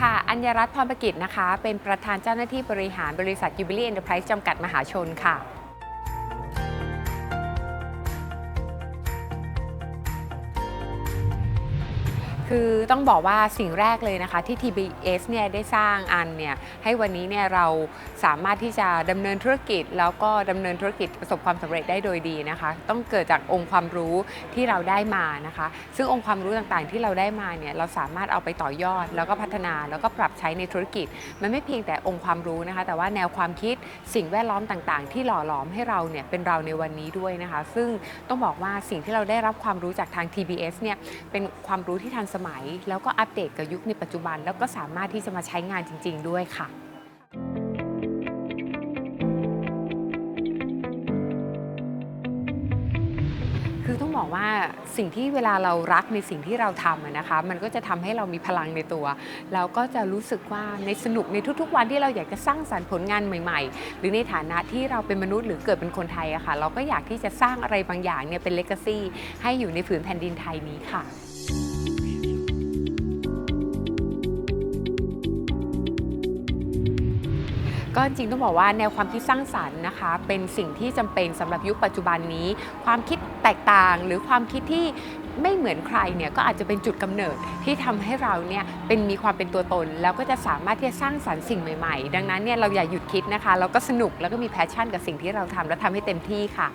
ค่ะ อัญรัตน์พรประกิจนะคะ เป็นประธานเจ้าหน้าที่บริหารบริษัท Jubilee Enterprise จำกัดมหาชนค่ะ คือต้องบอกว่าสิ่งแรกเลยนะคะที่ TBS เนี่ยได้สร้างอันเนี่ยให้วันนี้เนี่ยเราสามารถที่จะดำเนินธุรกิจ แล้วก็ดำเนินธุรกิจประสบความสำเร็จได้โดยดีนะคะ ต้องเกิดจากองค์ความรู้ที่เราได้มานะคะ ซึ่งองค์ความรู้ต่างๆที่เราได้มาเนี่ยเราสามารถเอาไปต่อยอด แล้วก็พัฒนาแล้วก็ปรับใช้ในธุรกิจ มันไม่เพียงแต่องค์ความรู้นะคะ แต่ว่าแนวความคิดสิ่งแวดล้อมต่างๆ ที่หล่อหลอมให้เราเนี่ยเป็นเราในวันนี้ด้วยนะคะ ซึ่งต้องบอกว่าสิ่งที่เราได้รับความรู้จากทาง TBS เนี่ยเป็นความรู้ที่ทันสมัย แล้วก็อัปเดตกับยุคในปัจจุบัน แล้วก็สามารถที่จะมาใช้งานจริง ๆ ด้วยค่ะคือต้องบอกว่าสิ่งที่เวลาเรารักในสิ่งที่เราทำนะคะ มันก็จะทำให้เรามีพลังในตัว เราก็จะรู้สึกว่าในสนุกในทุกๆ วันที่เราอยากจะสร้างสรรค์ผลงานใหม่ๆ หรือในฐานะที่เราเป็นมนุษย์หรือเกิดเป็นคนไทยอะค่ะ เราก็อยากที่จะสร้างอะไรบางอย่างเนี่ยเป็นเลก a ซีให้อยู่ในผืนแผ่นดินไทยนี้ค่ะ ก็จริงต้องบอกว่าแนวความคิดสร้างสรรค์นะคะ เป็นสิ่งที่จำเป็นสำหรับยุคปัจจุบันนี้ ความคิดแตกต่างหรือความคิดที่ไม่เหมือนใครเนี่ยก็อาจจะเป็นจุดกำเนิดที่ทำให้เราเนี่ยเป็นมีความเป็นตัวตน แล้วก็จะสามารถที่จะสร้างสรรค์สิ่งใหม่ ๆ ดังนั้นเนี่ยเราอย่าหยุดคิดนะคะ เราก็สนุกแล้วก็มีแพชชั่นกับสิ่งที่เราทำและทำให้เต็มที่ค่ะ